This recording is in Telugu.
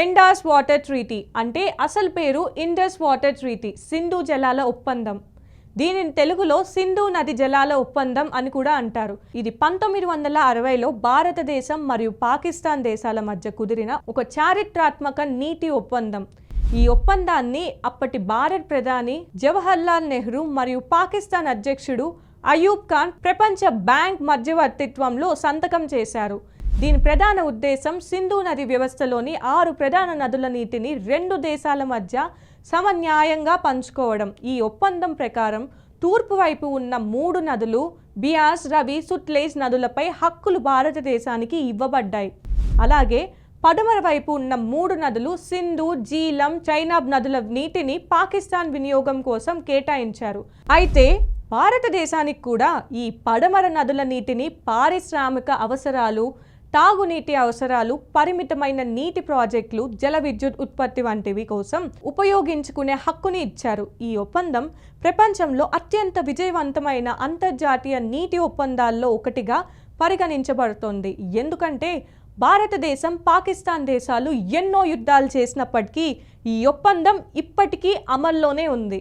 ఎండాస్ వాటర్ ట్రీటీ అంటే అసలు పేరు ఇండస్ వాటర్ ట్రీటీ సింధు జలాల ఒప్పందం. దీనిని తెలుగులో సింధు నది జలాల ఒప్పందం అని కూడా అంటారు. ఇది పంతొమ్మిది వందల అరవైలో భారతదేశం మరియు పాకిస్తాన్ దేశాల మధ్య కుదిరిన ఒక చారిత్రాత్మక నీటి ఒప్పందం. ఈ ఒప్పందాన్ని అప్పటి భారత్ ప్రధాని జవహర్లాల్ నెహ్రూ మరియు పాకిస్తాన్ అధ్యక్షుడు అయూబ్ ఖాన్ ప్రపంచ బ్యాంక్ మధ్యవర్తిత్వంలో సంతకం చేశారు. దీని ప్రధాన ఉద్దేశం సింధు నది వ్యవస్థలోని ఆరు ప్రధాన నదుల నీటిని రెండు దేశాల మధ్య సమన్యాయంగా పంచుకోవడం. ఈ ఒప్పందం ప్రకారం తూర్పు వైపు ఉన్న మూడు నదులు బియాస్ రవి సుట్లేజ్ నదులపై హక్కులు భారతదేశానికి ఇవ్వబడ్డాయి. అలాగే పడమర వైపు ఉన్న మూడు నదులు సింధు జీలం చైనాబ్ నదుల నీటిని పాకిస్తాన్ వినియోగం కోసం కేటాయించారు. అయితే భారతదేశానికి కూడా ఈ పడమర నదుల నీటిని పారిశ్రామిక అవసరాలు తాగునీటి అవసరాలు పరిమితమైన నీటి ప్రాజెక్టులు జల విద్యుత్ ఉత్పత్తి వంటివి కోసం ఉపయోగించుకునే హక్కుని ఇచ్చారు. ఈ ఒప్పందం ప్రపంచంలో అత్యంత విజయవంతమైన అంతర్జాతీయ నీటి ఒప్పందాల్లో ఒకటిగా పరిగణించబడుతోంది. ఎందుకంటే భారతదేశం పాకిస్తాన్ దేశాలు ఎన్నో యుద్ధాలు చేసినప్పటికీ ఈ ఒప్పందం ఇప్పటికీ అమల్లోనే ఉంది.